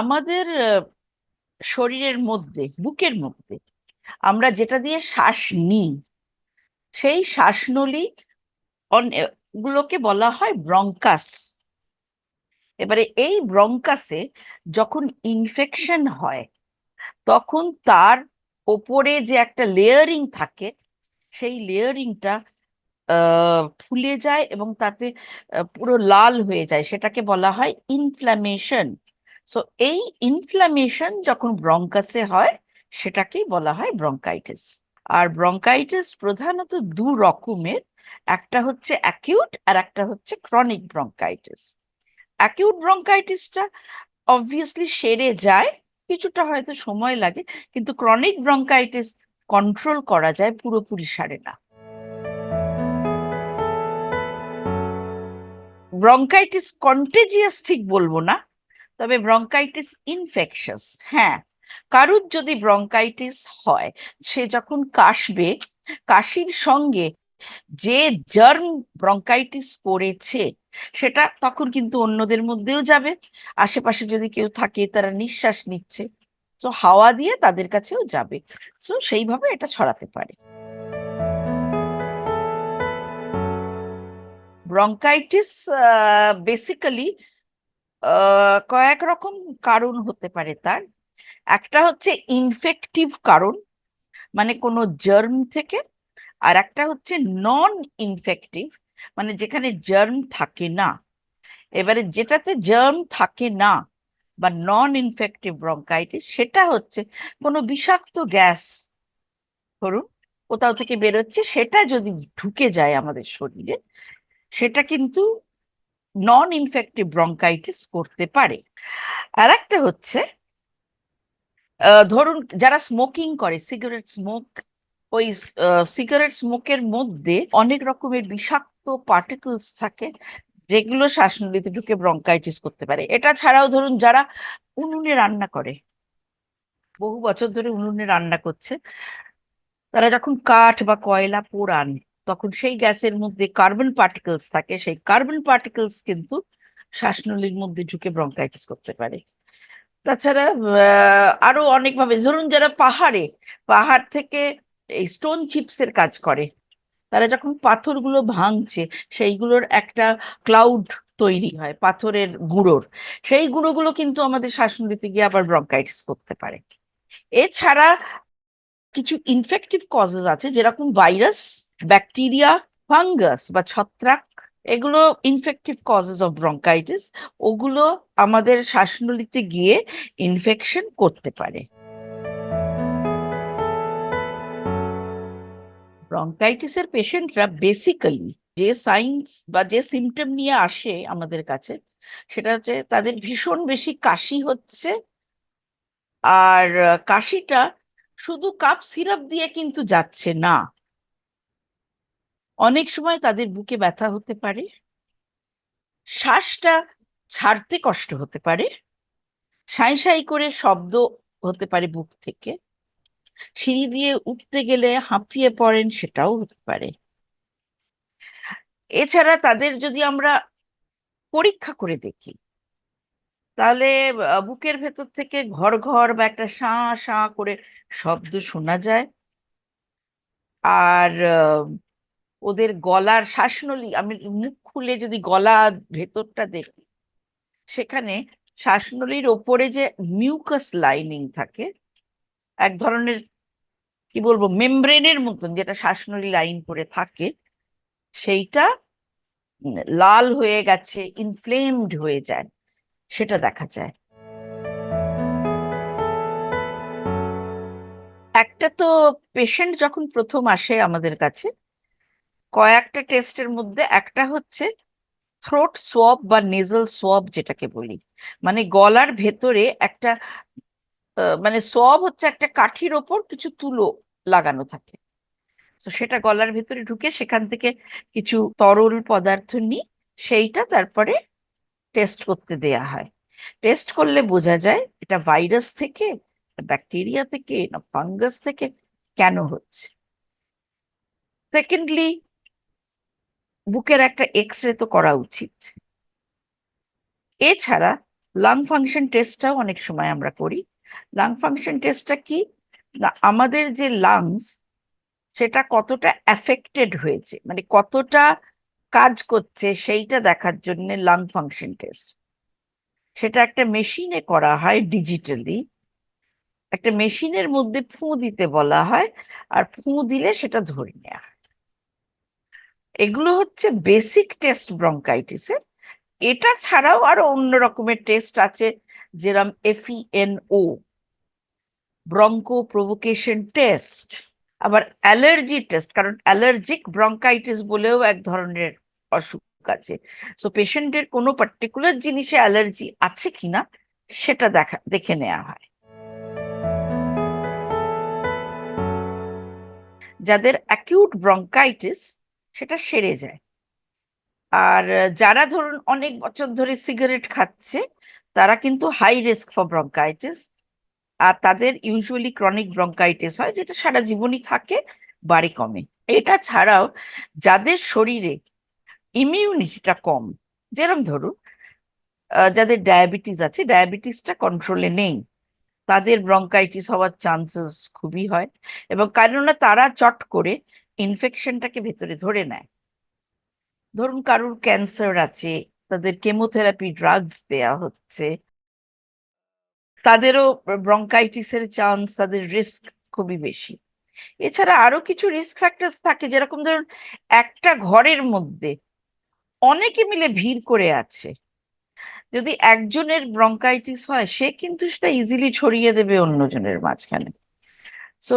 আমাদের শরীরের মধ্যে, বুকের মধ্যে আমরা যেটা দিয়ে শ্বাস নিই, সেই শ্বাসনলী গুলোকে বলা হয় ব্রঙ্কাস। এবারে এই ব্রঙ্কাসে যখন ইনফেকশন হয়, তখন তার ওপরে যে একটা লেয়ারিং থাকে, সেই লেয়ারিংটা ফুলে যায় এবং তাতে পুরো লাল হয়ে যায়। সেটাকে বলা হয় ইনফ্ল্যামেশন সো এই ইনফ্ল্যামেশন যখন ব্রঙ্কাসে হয়, সেটাকেই বলা হয় ব্রঙ্কাইটিস আর ব্রঙ্কাইটিস প্রধানত দু রকমের, একটা হচ্ছে অ্যাকিউট আর একটা হচ্ছে ক্রনিক ব্রঙ্কাইটিস অ্যাকিউট ব্রঙ্কাইটিসটা অবভিয়াসলি সেরে যায়, কিছুটা হয়তো সময় লাগে, কিন্তু ক্রনিক ব্রঙ্কাইটিস কন্ট্রোল করা যায় পুরোপুরি সারে না। ব্রঙ্কাইটিস কন্টেজিয়াস ঠিক বলব না তবে ব্রঙ্কাইটিস ইনফেকশাস হ্যাঁ কারুর যদি ব্রঙ্কাইটিস হয়, সে যখন কাশবে, কাশির সঙ্গে যে জার্ম ব্রঙ্কাইটিস করেছে, সেটা তখন কিন্তু অন্যদের মধ্যেও যাবে, আশেপাশে যদি কেউ থাকে তারা নিঃশ্বাস নিচ্ছে, তো হাওয়া দিয়ে তাদের কাছেও যাবে, তো সেইভাবে এটা ছড়াতে পারে। ব্রঙ্কাইটিস বেসিক্যালি কয়েক রকম কারণ হতে পারে তার। একটা হচ্ছে ইনফেক্টিভ কারণ মানে কোনো জার্ম থেকে, আর একটা হচ্ছে নন ইনফেক্টিভ মানে যেখানে জার্ম থাকে না। এবারে যেটাতে জার্ম থাকে না বা নন ইনফেক্টিভ ব্রঙ্কাইটিস সেটা হচ্ছে কোনো বিষাক্ত গ্যাস, ধরুন, কোথাও থেকে বেরোচ্ছে, সেটা যদি ঢুকে যায় আমাদের শরীরে, সেটা কিন্তু নন ইনফেক্টিভ ব্রঙ্কাইটিস করতে পারে। আর একটা হচ্ছে ধরুন যারা স্মোকিং করে সিগারেট স্মোক ওই সিগারেট স্মোকের মধ্যে অনেক রকমের বিষাক্ত পার্টিকলস থাকে, যেগুলো শ্বাসনলীতে ঢুকে ব্রঙ্কাইটিস করতে পারে। এটা ছাড়াও ধরুন যারা উনুনে রান্না করে, বহু বছর ধরে উনুনে রান্না করছে, তারা যখন কাঠ বা কয়লা পোড়ান তখন সেই গ্যাসের মধ্যে কার্বন পার্টিকলস থাকে, সেই কার্বন পার্টিকলস কিন্তু শ্বাসনলীর মধ্যে ঢুকে ব্রঙ্কাইটিস করতে পারে। তাছাড়া আরও অনেকভাবে, ধরুন যারা পাহাড়ে, পাহাড় থেকে এই স্টোন চিপসের কাজ করে, তারা যখন পাথরগুলো ভাঙছে, সেইগুলোর একটা ক্লাউড তৈরি হয়, পাথরের গুঁড়োর। সেই গুঁড়োগুলো কিন্তু আমাদের শ্বাসনলীতে গিয়ে আবার ব্রঙ্কাইটিস করতে পারে। এছাড়া কিছু ইনফেক্টিভ কজেস আছে, যেরকম ভাইরাস ব্যাকটেরিয়া ফাঙ্গাস বা ছত্রাক, এগুলো ইনফেক্টিভ কজেস অফ ব্রঙ্কাইটিস ওগুলো আমাদের শ্বাসনলীতে গিয়ে ইনফেকশন করতে পারে। ব্রঙ্কাইটিসের পেশেন্টরা বেসিক্যালি যে সাইন্স বা যে সিমটম নিয়ে আসে আমাদের কাছে, সেটা হচ্ছে তাদের ভীষণ বেশি কাশি হচ্ছে, আর, কাশিটা শুধু কাপ সিরাপ দিয়ে কিন্তু যাচ্ছে না। অনেক সময় তাদের বুকে ব্যথা হতে পারে, শ্বাসটা ছাড়তে কষ্ট হতে পারে, সাই সাই করে শব্দ হতে পারে বুক থেকে, সিঁড়ি দিয়ে উঠতে গেলে হাঁপিয়ে পড়েন সেটাও হতে পারে। এছাড়া তাদের যদি আমরা পরীক্ষা করে দেখি, তাহলে বুকের ভেতর থেকে ঘর ঘর বা একটা শাঁ শাঁ করে শব্দ শোনা যায়। আর ওদের গলার শ্বাসনলী, আমি মুখ খুলে যদি গলা ভেতরটা দেখি, সেখানে শ্বাসনলীর ওপরে যে মিউকাস লাইনিং থাকে, এক ধরনের, কি বলব মেমব্রেনের মতন যেটা শ্বাসনলী লাইন করে থাকে, সেইটা লাল হয়ে গেছে ইনফ্লেমড হয়ে যায়, সেটা দেখা যায়। একটা তো পেশেন্ট যখন প্রথম আসে আমাদের কাছে, কয়েকটা টেস্টের মধ্যে একটা হচ্ছে থ্রোট সোয়াব বা নেজাল সোয়াব যেটাকে বলি। মানে গলার ভেতরে একটা মানে সোয়াব হচ্ছে একটা কাঠির ওপর কিছু তুলো লাগানো থাকে। তো সেটা গলার ভেতরে ঢুকে সেখান থেকে কিছু তরল পদার্থ নিই সেইটা তারপরে টেস্ট করতে দেয়া হয়। টেস্ট করলে বোঝা যায় এটা ভাইরাস থেকে ব্যাকটেরিয়া থেকে, না ফাঙ্গাস থেকে কেন হচ্ছে? সেকেন্ডলি বুকের একটা এক্স রে তো করা উচিত। এছাড়া লাং ফাংশন টেস্টটাও অনেক সময় আমরা করি। লাং ফাংশন টেস্টটা কি? না, আমাদের যে লাংস সেটা কতটা অ্যাফেক্টেড হয়েছে মানে কতটা কাজ করছে, সেইটা দেখার জন্য লাং ফাংশন টেস্ট সেটা একটা মেশিনে করা হয় ডিজিটালি একটা মেশিনের মধ্যে ফু দিতে বলা হয়, আর ফু দিলে সেটা ধরে নেওয়া হয়। এগুলো হচ্ছে বেসিক টেস্ট ব্রঙ্কাইটিসের। এটা ছাড়াও আরও অন্য রকমের টেস্ট আছে যেরকম এফইএনও, ব্রঙ্কো প্রভোকেশন টেস্ট, আবার অ্যালার্জি টেস্ট, কারণ অ্যালার্জিক ব্রঙ্কাইটিস বলেও এক ধরনের অসুখ আছে। সো পেশেন্টের কোনো পার্টিকুলার জিনিসে অ্যালার্জি আছে কিনা, সেটা দেখা, দেখে নেওয়া হয়। যাদের অ্যাকিউট ব্রঙ্কাইটিস সেটা সেরে যায়। আর যারা ধরুন অনেক বছর ধরে সিগারেট খাচ্ছে, তারা কিন্তু হাই রিস্ক ফর ব্রঙ্কাইটিস আর তাদের ইউজুয়ালি ক্রনিক ব্রঙ্কাইটিস হয়, যেটা সারা জীবনই থাকে, বাড়ি কমে। এটা ছাড়াও যাদের শরীরে ইমিউনিটিটা কম, যেরম ধরুন যাদের ডায়াবেটিস আছে ডায়াবেটিসটা কন্ট্রোলে নেই তাদের ব্রঙ্কাইটিস হওয়ার চান্সেস খুবই হয় এবং কেননা তারা চট করে ইনফেকশনটাকে ভেতরে ধরে নেয়। ধরুন কারুর ক্যান্সার আছে, তাদের কেমোথেরাপি ড্রাগস দেয়া হচ্ছে, তাদেরও ব্রঙ্কাইটিসের চান্স তাদের রিস্ক খুবই বেশি। এছাড়া আরও কিছু রিস্ক ফ্যাক্টরস থাকে, যেরকম ধরুন একটা ঘরের মধ্যে অনেকে মিলে ভিড় করে আছে যদি একজনের ব্রঙ্কাইটিস হয়, সে কিন্তু সেটা ইজিলি ছড়িয়ে দেবে অন্যজনের মাঝখানে। সো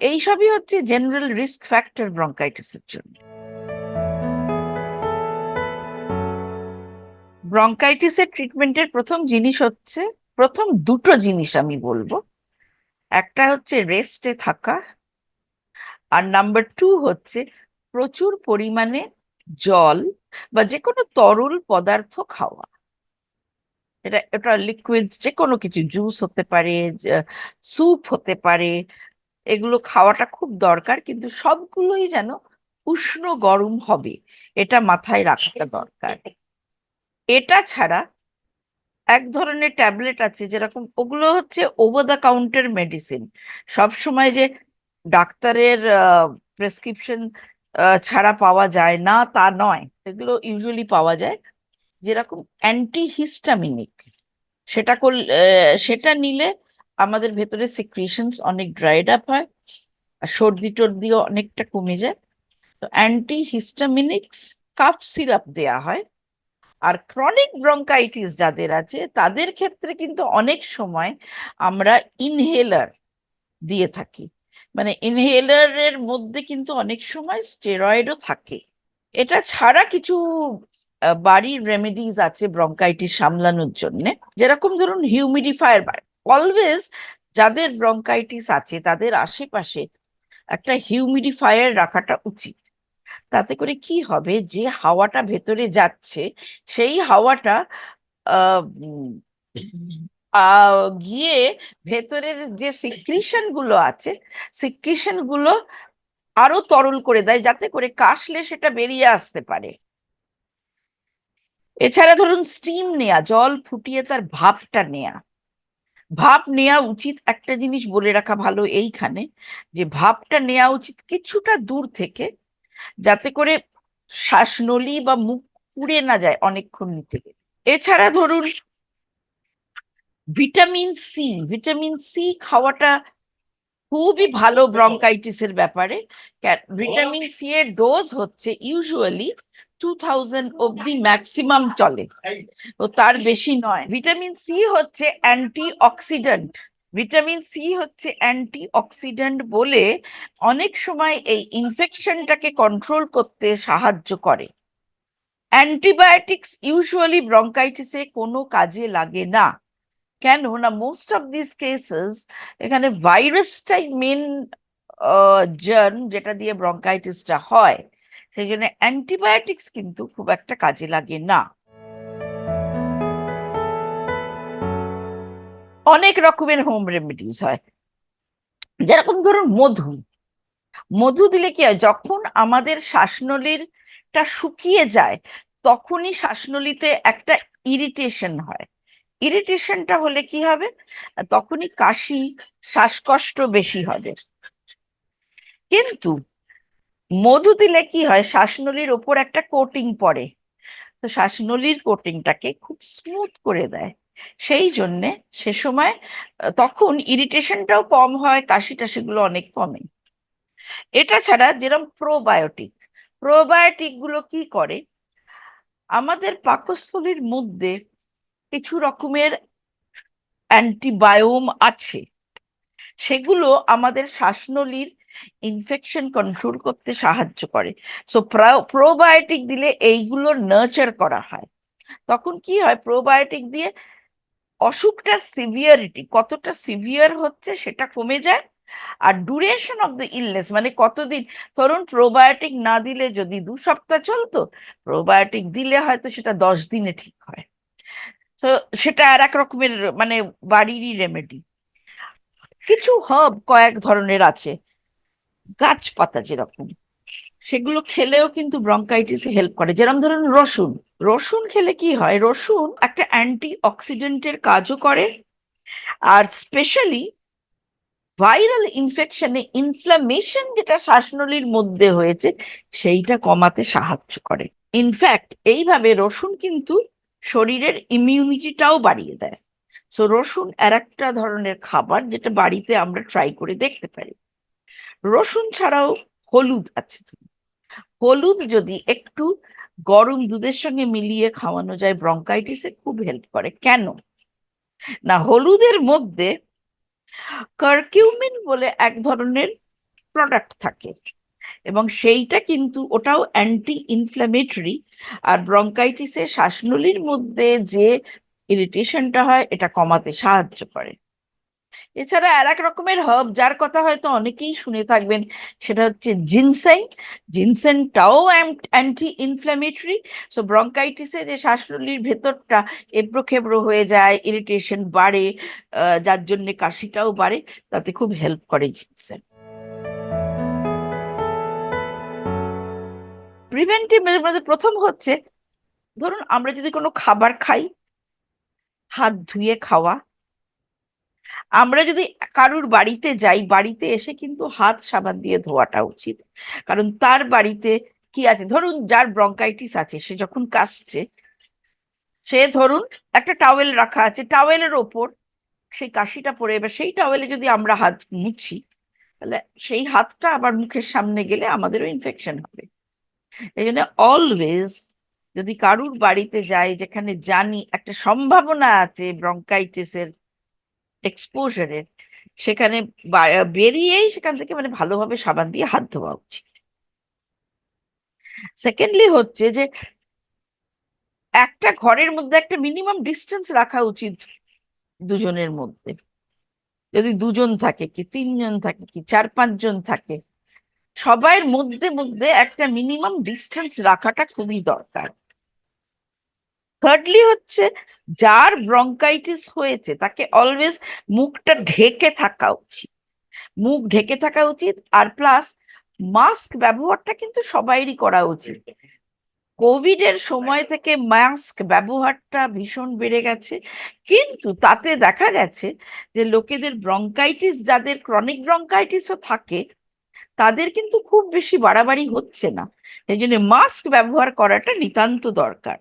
এইসবই হচ্ছে জেনারেল রিস্ক ফ্যাক্টর ব্রঙ্কাইটিসের জন্য। ব্রঙ্কাইটিসের ট্রিটমেন্টের প্রথম জিনিস হচ্ছে, প্রথম দুটো জিনিস আমি বলব। একটা হচ্ছে রেস্টে থাকা, আর নাম্বার টু হচ্ছে প্রচুর পরিমাণে জল বা যে কোনো তরল পদার্থ খাওয়া। এটা এটা লিকুইড যে কোনো কিছু জুস হতে পারে স্যুপ হতে পারে এগুলো খাওয়াটা খুব দরকার কিন্তু সবগুলোই যেন উষ্ণ গরম হবে এটা মাথায় রাখা দরকার। এটা ছাড়া এক ধরনের ট্যাবলেট আছে যেরকম ওগুলো হচ্ছে ওভার দ্য কাউন্টার মেডিসিন সব সময় যে ডাক্তারের প্রেসক্রিপশন ছাড়া পাওয়া যায় না তা নয়। এগুলো ইউজুয়ালি পাওয়া যায়। যেরকম অ্যান্টিহিস্টামিনিক সেটা করলে সেটা নিলে আমাদের ভেতরে সিক্রিশনস অনেক ড্রাইড আপ হয়, আর সর্দি টর্দিও অনেকটা কমে যায়। তো অ্যান্টিহিস্টামিনিক্স কাপ সিরাপ দেয়া হয়, আর ক্রনিক ব্রঙ্কাইটিস যাদের আছে, তাদের ক্ষেত্রে কিন্তু অনেক সময় আমরা ইনহেলার দিয়ে থাকি। মানে ইনহেলারের মধ্যে কিন্তু অনেক সময় স্টেরয়েডও থাকে। এটা ছাড়া কিছু বাড়ির রেমেডিজ আছে ব্রঙ্কাইটিস সামলানোর জন্য। যেরকম ধরুন হিউমিডিফায়ার অলওয়েজ যাদের ব্রঙ্কাইটিস আছে, তাদের আশেপাশে একটা হিউমিডিফায়ার রাখাটা উচিত। তাতে করে কি হবে, যে হাওয়াটা ভেতরে যাচ্ছে, সেই হাওয়াটা গিয়ে ভেতরের যে সিক্রিশনগুলো আছে সিক্রিশনগুলো আরও তরল করে দেয়, যাতে করে কাশলে সেটা বেরিয়ে আসতে পারে। এছাড়া ধরুন স্টিম নেয়া, জল ফুটিয়ে তার ভাপটা নেয়া। ভাপ নেওয়া উচিত একটা জিনিস বলে রাখা ভালো এইখানে, যে ভাপটা নেওয়া উচিত কিছুটা দূর থেকে, যাতে করে শ্বাসনলী বা মুখ পুড়ে না যায় অনেকক্ষণ নিতে এছাড়া ধরুন ভিটামিন সি ভিটামিন সি খাওয়াটা খুবই ভালো ব্রঙ্কাইটিসের ব্যাপারে। ভিটামিন সি এর ডোজ হচ্ছে ইউজুয়ালি টু থাউজেন্ড অব্দি ম্যাক্সিমাম চলে। তো তার বেশি নয়। ভিটামিন সি হচ্ছে অ্যান্টি অক্সিডেন্ট ভিটামিন সি হচ্ছে অ্যান্টি অক্সিডেন্ট বলে অনেক সময় এই ইনফেকশনটাকে কন্ট্রোল করতে সাহায্য করে। অ্যান্টিবায়োটিক্স ইউজুয়ালি ব্রঙ্কাইটিসে কোনো কাজে লাগে না। কেন না মোস্ট অফ দিস কেসেস এখানে ভাইরাসটাই মেন জার্ন যেটা দিয়ে ব্রঙ্কাইটিসটা হয়। সেখানে অ্যান্টিবায়োটিক্স কিন্তু খুব একটা কাজে লাগে না। অনেক রকমের হোম রেমেডিস হয়। যেরকম ধরুন মধু। মধু দিলে কি হয়, যখন আমাদের শ্বাসনলীরটা শুকিয়ে যায়, তখনই শ্বাসনলীতে একটা ইরিটেশন হয়। ইরিটেশনটা হলে কি হবে? তখনই কাশি, শ্বাসকষ্ট বেশি হবে। কিন্তু মধু দিলে কি হয়? শ্বাসনলীর ওপর একটা কোটিং পড়ে। তো শ্বাসনলীর কোটিংটাকে খুব স্মুথ করে দেয়। সেই জন্যে সে সময় তখন ইরিটেশনটাও কম হয় কাশি টাশিগুলো অনেক কমে। এটা ছাড়া যেরকম প্রোবায়োটিক প্রোবায়োটিকগুলো কি করে? আমাদের পাকস্থলীর মধ্যে কিছু রকমের অ্যান্টিবায়োম আছে। সেগুলো আমাদের শ্বাসনলীর ইনফেকশন কন্ট্রোল করতে সাহায্য করে। সো প্রোবায়োটিক দিলে এইগুলো নার্চার করা হয়। তখন কি হয় প্রোবায়োটিক দিয়ে অসুখটার সিভিয়ারিটি কতটা সিভিয়ার হচ্ছে সেটা কমে যায়। আর ডুরেশন অফ দ্য ইলনেস মানে কতদিন, ধরুন প্রোবায়োটিক না দিলে যদি দু সপ্তাহ চলতো প্রোবায়োটিক দিলে হয়তো সেটা দশ দিনে ঠিক হয়। তো সেটা আর এক রকমের মানে বাড়িরই রেমেডি কিছু হার্ব কয়েক ধরনের আছে। গাছপাতা যেরকম, সেগুলো খেলেও কিন্তু ব্রঙ্কাইটিসে হেল্প করে। যেরকম ধরুন রসুন রসুন খেলে কি হয়, রসুন একটা অ্যান্টি অক্সিডেন্টের কাজও করে আর স্পেশালি ভাইরাল ইনফেকশনে ইনফ্লামেশন যেটা শ্বাসনলীর মধ্যে হয়েছে, সেইটা কমাতে সাহায্য করে। ইনফ্যাক্ট এইভাবে রসুন কিন্তু শরীরের ইমিউনিটিটাও বাড়িয়ে দেয়। সো রসুন আর একটা ধরনের খাবার যেটা বাড়িতে আমরা ট্রাই করে দেখতে পারি। রসুন ছাড়াও হলুদ আছে। হলুদ যদি একটু গরম দুধের সঙ্গে মিলিয়ে খাওয়ানো যায়, ব্রঙ্কাইটিসে খুব হেল্প করে। কেন? না, হলুদের মধ্যে কার্কিউমিন বলে এক ধরনের প্রোডাক্ট থাকে এবং সেইটা কিন্তু ওটাও অ্যান্টি ইনফ্ল্যামেটরি আর ব্রঙ্কাইটিসের শ্বাসনলীর মধ্যে যে ইরিটেশনটা হয়, এটা কমাতে সাহায্য করে। এছাড়া আর এক রকমের হার্ব যার কথা হয়তো অনেকেই শুনে থাকবেন, সেটা হচ্ছে জিনসেং জিনসেনটাও অ্যান্টি ইনফ্ল্যামেটরি সো ব্রঙ্কাইটিসে যে শ্বাসনলীর ভেতরটা এবড়ো খেবড়ো হয়ে যায় ইরিটেশন বাড়ে যার জন্যে কাশিটাও বাড়ে, তাতে খুব হেল্প করে জিনসেন প্রিভেন্টিভ মধ্যে প্রথম হচ্ছে, ধরুন আমরা যদি কোনো খাবার খাই, হাত ধুয়ে খাওয়া আমরা যদি কারুর বাড়িতে যাই, বাড়িতে এসে কিন্তু হাত সাবান দিয়ে ধোয়াটা উচিত। কারণ তার বাড়িতে কি আছে? ধরুন যার ব্রঙ্কাইটিস আছে, সে যখন কাশছে, সে ধরুন একটা টাওয়েল রাখা আছে টাওয়েলের ওপর সেই কাশিটা পড়ে, এবার সেই টাওয়েলে যদি আমরা হাত মুছি, তাহলে সেই হাতটা আবার মুখের সামনে গেলে আমাদেরও ইনফেকশন হবে। এই জন্য অলওয়েজ যদি কারুর বাড়িতে যাই, যেখানে জানি একটা সম্ভাবনা আছে ব্রঙ্কাইটিসের এক্সপোজারের সেখানে বেরিয়েই সেখান থেকে মানে ভালোভাবে সাবান দিয়ে হাত ধোয়া উচিত। সেকেন্ডলি হচ্ছে যে, একটা ঘরের মধ্যে একটা মিনিমাম ডিস্টেন্স রাখা উচিত দুজনের মধ্যে। যদি দুজন থাকে কি, তিনজন থাকে কি, চার পাঁচজন থাকে, সবাইয়ের মধ্যে মধ্যে একটা মিনিমাম ডিস্টেন্স রাখাটা খুবই দরকার। থার্ডলি হচ্ছে, যার ব্রঙ্কাইটিস হয়েছে, তাকে অলওয়েজ মুখটা ঢেকে থাকা উচিত। মুখ ঢেকে থাকা উচিত, আর প্লাস মাস্ক ব্যবহারটা কিন্তু সবাইরই করা উচিত। কোভিড এর সময় থেকে মাস্ক ব্যবহারটা ভীষণ বেড়ে গেছে, কিন্তু তাতে দেখা গেছে যে লোকেদের ব্রঙ্কাইটিস যাদের ক্রনিক ব্রঙ্কাইটিসও থাকে, তাদের কিন্তু খুব বেশি বাড়াবাড়ি হচ্ছে না। সেই জন্য মাস্ক ব্যবহার করাটা নিতান্ত দরকার।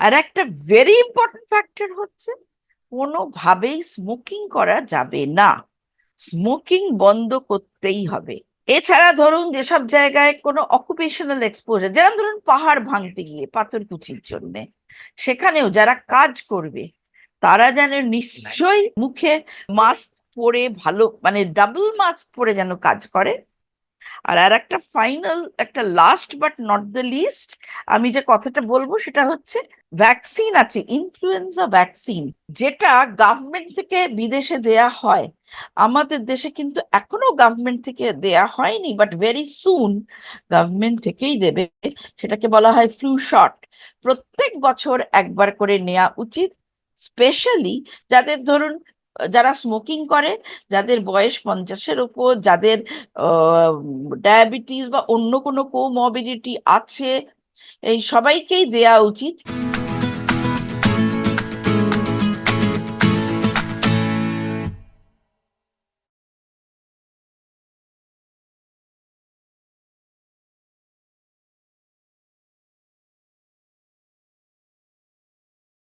আর একটা ভেরি ইম্পর্টেন্ট ফ্যাক্টর হচ্ছে কোনোভাবেই স্মোকিং করা যাবে না। স্মোকিং বন্ধ করতেই হবে। এছাড়া ধরুন যেসব জায়গায় কোনো অকুপেশনাল এক্সপোজার যেরকম ধরুন পাহাড় ভাঙতে গিয়ে পাথর কুচির জন্য সেখানেও যারা কাজ করবে তারা যেন নিশ্চয়ই মুখে মাস্ক পরে ভালো মানে ডাবল মাস্ক পরে যেন কাজ করে। আর আর একটা ফাইনাল একটা last but not the least আমি যে কথাটা বলব সেটা হচ্ছে ভ্যাকসিন আছে ইনফ্লুয়েঞ্জা ভ্যাকসিন যেটা গভর্নমেন্ট থেকে বিদেশে দেয়া হয়। আমাদের দেশে কিন্তু এখনও গভর্নমেন্ট থেকে দেয়া হয়নি বাট ভেরি সুন গভর্নমেন্ট থেকেই দেবে। সেটাকে বলা হয় ফ্লু শট প্রত্যেক বছর একবার করে নেওয়া উচিত স্পেশালি যাদের ধরুন যারা স্মোকিং করে, যাদের বয়স পঞ্চাশের উপর, যাদের ডায়াবেটিস বা অন্য কোনো কোমরবিডিটি আছে, এই সবাইকেই দেয়া উচিত।